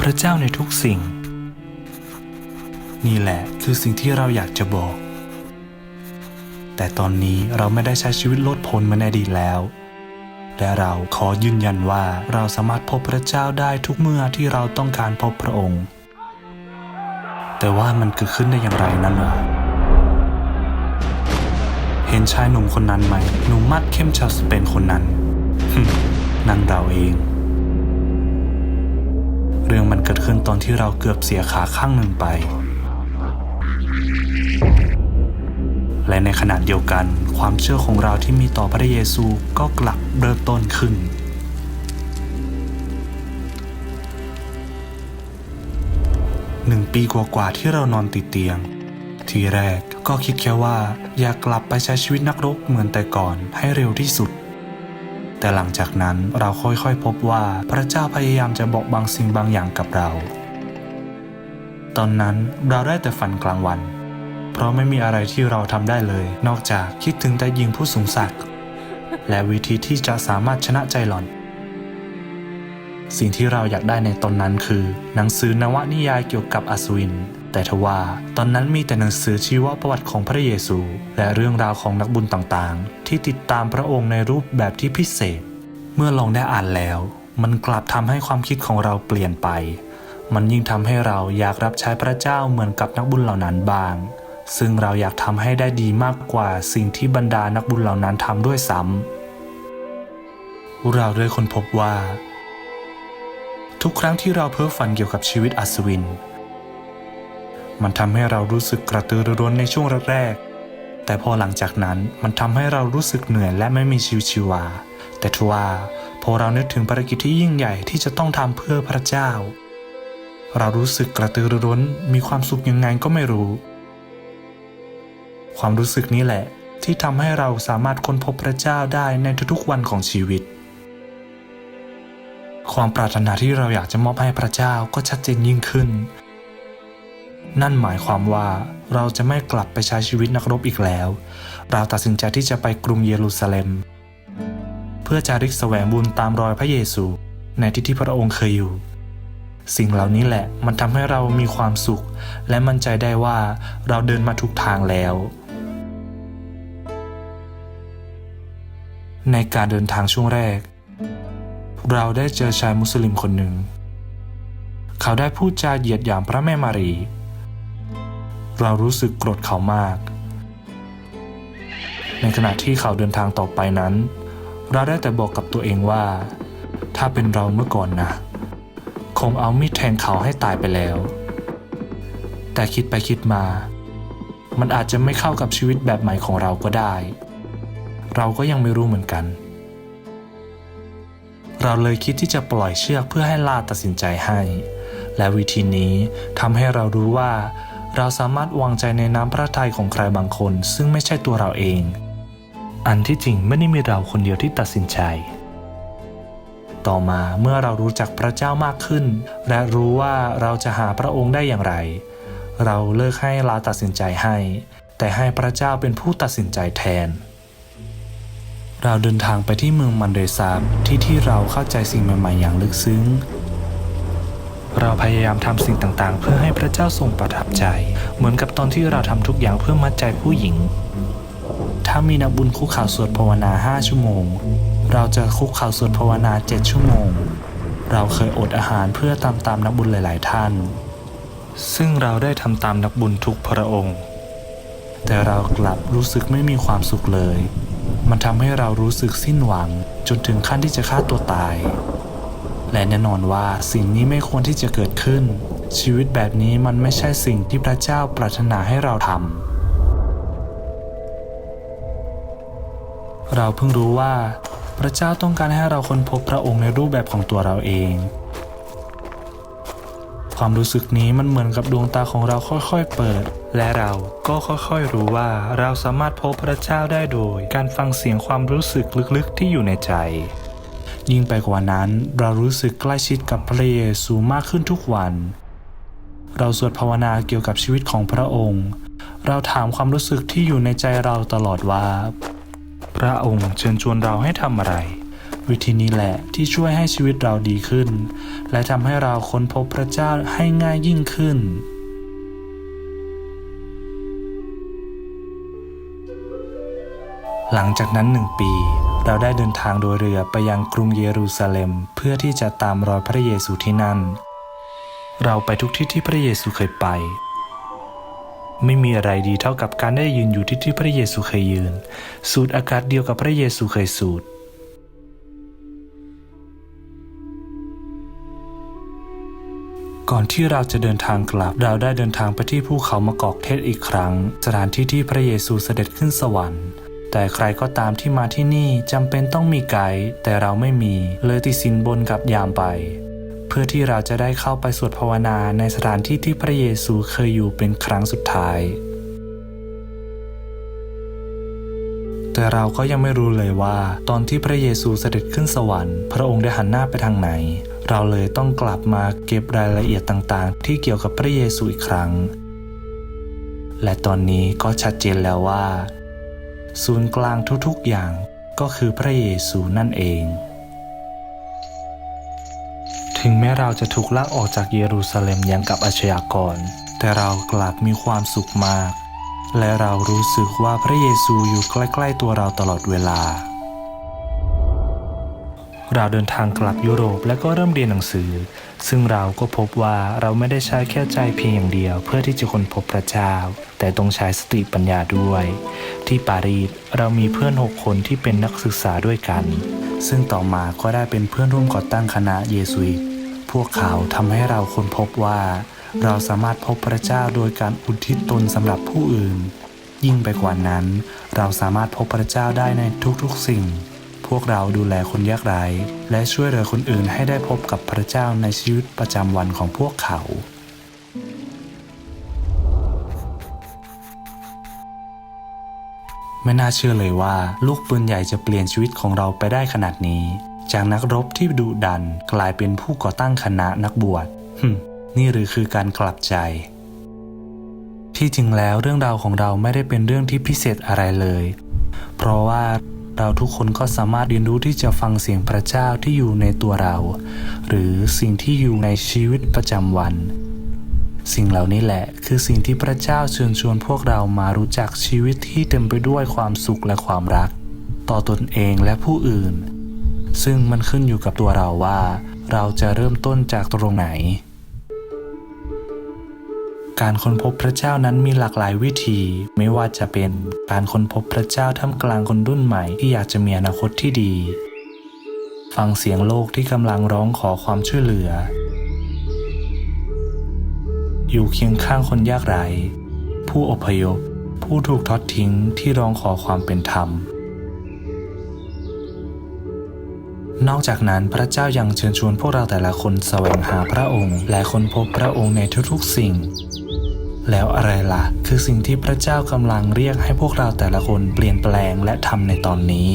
พระเจ้าในทุกสิ่ง นี่แหละคือสิ่งที่เราอยากจะบอก แต่ตอนนี้เราไม่ได้ใช้ชีวิตลดโผนมือนในอดีตแล้ว และเราขอยืนยันว่าเราสามารถพบพระเจ้าได้ทุกเมื่อที่เราต้องการพบพระองค์ แต่ว่ามันเกิดขึ้นได้อย่างไรนั้นล่ะเห็นชายหนุ่มคนนั้นไหม หนุ่มมัดเข้มชาวสเปนคนนั้น นั่นเราเอง เรื่องมันเกิดขึ้นตอนที่เราเกือบเสียขาข้างหนึ่งไป และในขณะเดียวกัน ความเชื่อของเราที่มีต่อพระเยซูก็กลับเริ่มต้นขึ้นหนึ่งปีกว่าๆที่เรานอนติดเตียง ทีแรกก็คิดแค่ว่าอยากกลับไปใช้ชีวิตนักรบเหมือนแต่ก่อนให้เร็วที่สุด แต่หลังจากนั้นเราค่อยๆ พบว่าพระเจ้าพยายามจะบอกบางสิ่งบางอย่างกับเรา ตอนนั้นเราได้แต่ฝันกลางวัน เพราะไม่มีอะไรที่เราทำได้เลย นอกจากคิดถึงแต่ยิงผู้สูงศักดิ์และวิธีที่จะสามารถชนะใจหล่อน สิ่งที่เราอยากได้ในตอนนั้นคือ หนังสือนวนิยายเกี่ยวกับอัศวิน แต่ทว่าตอนนั้นมีแต่หนังสือชีวประวัติของพระเยซู และเรื่องราวของนักบุญต่างๆ ที่ติดตามพระองค์ในรูปแบบที่พิเศษ เมื่อลองได้อ่านแล้ว มันกลับทำให้ความคิดของเราเปลี่ยนไป มันยิ่งทำให้เราอยากรับใช้พระเจ้าเหมือนกับนักบุญเหล่านั้นบ้าง ซึ่งเราอยากทำให้ได้ดีมากกว่าสิ่งที่บรรดานักบุญเหล่านั้นทำด้วยซ้ำเราได้ค้นพบว่า ทุกครั้งที่เราเพ้อฝันเกี่ยวกับชีวิตอัศวิน มันทำให้เรารู้สึกกระตือรือร้นในช่วงแรกๆแต่พอหลังจากนั้นมันทำให้เรารู้สึกเหนื่อยและไม่มีชีวิตชีวา แต่ทว่าพอเรานึกถึงภารกิจที่ยิ่งใหญ่ที่จะต้องทำเพื่อพระเจ้า เรารู้สึกกระตือรือร้นมีความสุขยังไงก็ไม่รู้ ความรู้สึกนี้แหละที่ทำให้เราสามารถค้นพบพระเจ้าได้ในทุกๆวันของชีวิต ความปรารถนาที่เราอยากจะมอบให้พระเจ้าก็ชัดเจนยิ่งขึ้น นั่นหมายความว่าเราจะไม่กลับไปใช้ชีวิตนักรบอีกแล้ว เราตัดสินใจที่จะไปกรุงเยรูซาเล็ม เพื่อจาริกแสวงบุญตามรอยพระเยซู ในที่ที่พระองค์เคยอยู่ สิ่งเหล่านี้แหละมันทำให้เรามีความสุข และมั่นใจได้ว่าเราเดินมาถูกทางแล้ว ในการเดินทางช่วงแรก เราได้เจอชายมุสลิมคนหนึ่ง เขาได้พูดจาเหยียดหยามพระแม่มารี เรารู้สึกโกรธเขามาก ในขณะที่เขาเดินทางต่อไปนั้น เราได้แต่บอกกับตัวเองว่า ถ้าเป็นเราเมื่อก่อนนะ คงเอามีดแทงเขาให้ตายไปแล้ว แต่คิดไปคิดมา มันอาจจะไม่เข้ากับชีวิตแบบใหม่ของเราก็ได้ เราก็ยังไม่รู้เหมือนกัน เราเลยคิดที่จะปล่อยเชือกเพื่อให้ลาตัดสินใจให้ และวิธีนี้ทำให้เรารู้ว่า เราสามารถวางใจในน้ำพระทัยของใครบางคน ซึ่งไม่ใช่ตัวเราเอง อันที่จริงไม่ได้มีเราคนเดียวที่ตัดสินใจ ต่อมาเมื่อเรารู้จักพระเจ้ามากขึ้น และรู้ว่าเราจะหาพระองค์ได้อย่างไร เราเลิกให้ลาตัดสินใจให้ แต่ให้พระเจ้าเป็นผู้ตัดสินใจแทนเราเดินทางไปที่เมืองมันเดซาบที่ที่เราเข้าใจสิ่งใหม่ ๆ อย่างลึกซึ้ง เราพยายามทำสิ่งต่างๆ เพื่อให้พระเจ้าทรงประทับใจ เหมือนกับตอนที่เราทำทุกอย่างเพื่อมัดใจผู้หญิง ถ้ามีนักบุญคุกเข่าสวดภาวนา 5 ชั่วโมง เราจะคุกเข่าสวดภาวนา 7 ชั่วโมง เราเคยอดอาหารเพื่อตามตามนักบุญหลาย ๆ ท่าน ซึ่งเราได้ทำตามนักบุญทุกพระองค์ แต่เรากลับรู้สึกไม่มีความสุขเลย มันทำให้เรารู้สึกสิ้นหวังจนถึงขั้นที่จะฆ่าตัวตาย และแน่นอนว่าสิ่งนี้ไม่ควรที่จะเกิดขึ้น ชีวิตแบบนี้มันไม่ใช่สิ่งที่พระเจ้าปรารถนาให้เราทำเราเพิ่งรู้ว่า พระเจ้าต้องการให้เราค้นพบพระองค์ในรูปแบบของตัวเราเอง ความรู้สึกนี้มันเหมือนกับดวงตาของเราค่อยๆเปิด และเราก็ค่อยๆรู้ว่าเราสามารถพบพระเจ้าได้โดย การฟังเสียงความรู้สึกลึกๆที่อยู่ในใจ ยิ่งไปกว่านั้นเรารู้สึกใกล้ชิดกับพระเยซูมากขึ้นทุกวัน เราสวดภาวนาเกี่ยวกับชีวิตของพระองค์ เราถามความรู้สึกที่อยู่ในใจเราตลอดว่า พระองค์เชิญชวนเราให้ทำอะไร วิธีนี้แหละที่ช่วยให้ชีวิตเราดีขึ้น และทำให้เราค้นพบพระเจ้าให้ง่ายยิ่งขึ้นหลังจากนั้นหนึ่งปี เราได้เดินทางโดยเรือไปยังกรุงเยรูซาเล็ม เพื่อที่จะตามรอยพระเยซูที่นั่น เราไปทุกที่ที่พระเยซูเคยไป ไม่มีอะไรดีเท่ากับการได้ยืนอยู่ที่ที่พระเยซูเคยยืน สูดอากาศเดียวกับพระเยซูเคยสูดก่อนที่เราจะเดินทางกลับ เราได้เดินทางไปที่ภูเขามะกอกเทศอีกครั้ง สถานที่ที่พระเยซูเสด็จขึ้นสวรรค์ แต่ใครก็ตามที่มาที่นี่จำเป็นต้องมีไกด์แต่เราไม่มีเลยติดสินบนกับยามไป เพื่อที่เราจะได้เข้าไปสวดภาวนาในสถานที่ที่พระเยซูเคยอยู่เป็นครั้งสุดท้าย แต่เราก็ยังไม่รู้เลยว่า ตอนที่พระเยซูเสด็จขึ้นสวรรค์ พระองค์ได้หันหน้าไปทางไหน เราเลยต้องกลับมาเก็บรายละเอียดต่างๆ ที่เกี่ยวกับพระเยซูอีกครั้ง และตอนนี้ก็ชัดเจนแล้วว่า ศูนย์กลางทุกๆอย่างก็คือพระเยซูนั่นเอง ถึงแม้เราจะถูกลากออกจากเยรูซาเล็มอย่างกับอาชญากร แต่เรากลับมีความสุขมาก และเรารู้สึกว่าพระเยซูอยู่ใกล้ ๆ ตัวเราตลอดเวลา เราเดินทางกลับยุโรปและก็เริ่มเรียนหนังสือ ซึ่งเราก็พบว่าเราไม่ได้ใช้แค่ใจเพียงอย่างเดียว เพื่อที่จะค้นพบพระเจ้า แต่ต้องใช้สติปัญญาด้วย ที่ปารีสเรามีเพื่อนหกคนที่เป็นนักศึกษาด้วยกัน ซึ่งต่อมาก็ได้เป็นเพื่อนร่วมก่อตั้งคณะเยสุอิตพวกเขาทำให้เราค้นพบว่า เราสามารถพบพระเจ้าโดยการอุทิศตนสำหรับผู้อื่น ยิ่งไปกว่านั้น เราสามารถพบพระเจ้าได้ในทุกๆสิ่ง พวกเราดูแลคนยากไร้และช่วยเหลือคนอื่นให้ได้พบกับพระเจ้าในชีวิตประจำวันของพวกเขา ไม่น่าเชื่อเลยว่า ลูกปืนใหญ่จะเปลี่ยนชีวิตของเราไปได้ขนาดนี้ จากนักรบที่ดุดันกลายเป็นผู้ก่อตั้งคณะนักบวชนี่หรือคือการกลับใจที่จริงแล้วเรื่องราวของเราไม่ได้เป็นเรื่องที่พิเศษอะไรเลย เพราะว่า เราทุกคนก็สามารถเรียนรู้ที่จะฟังเสียงพระเจ้าที่อยู่ในตัวเรา หรือสิ่งที่อยู่ในชีวิตประจำวัน สิ่งเหล่านี้แหละ คือสิ่งที่พระเจ้าเชิญชวนพวกเรามารู้จักชีวิตที่เต็มไปด้วยความสุขและความรัก ต่อตนเองและผู้อื่น ซึ่งมันขึ้นอยู่กับตัวเราว่า เราจะเริ่มต้นจากตรงไหน การค้นพบพระเจ้านั้นมีหลากหลายวิธี ไม่ว่าจะเป็นการค้นพบพระเจ้าท่ามกลางคนรุ่นใหม่ที่อยากจะมีอนาคตที่ดี ฟังเสียงโลกที่กำลังร้องขอความช่วยเหลือ อยู่เคียงข้างคนยากไร้ผู้อพยพ ผู้ถูกทอดทิ้งที่ร้องขอความเป็นธรรม นอกจากนั้นพระเจ้ายังเชิญชวนพวกเราแต่ละคนแสวงหาพระองค์ และค้นพบพระองค์ในทุกๆสิ่ง แล้วอะไรล่ะ คือสิ่งที่พระเจ้ากำลังเรียกให้พวกเราแต่ละคนเปลี่ยนแปลงและทำในตอนนี้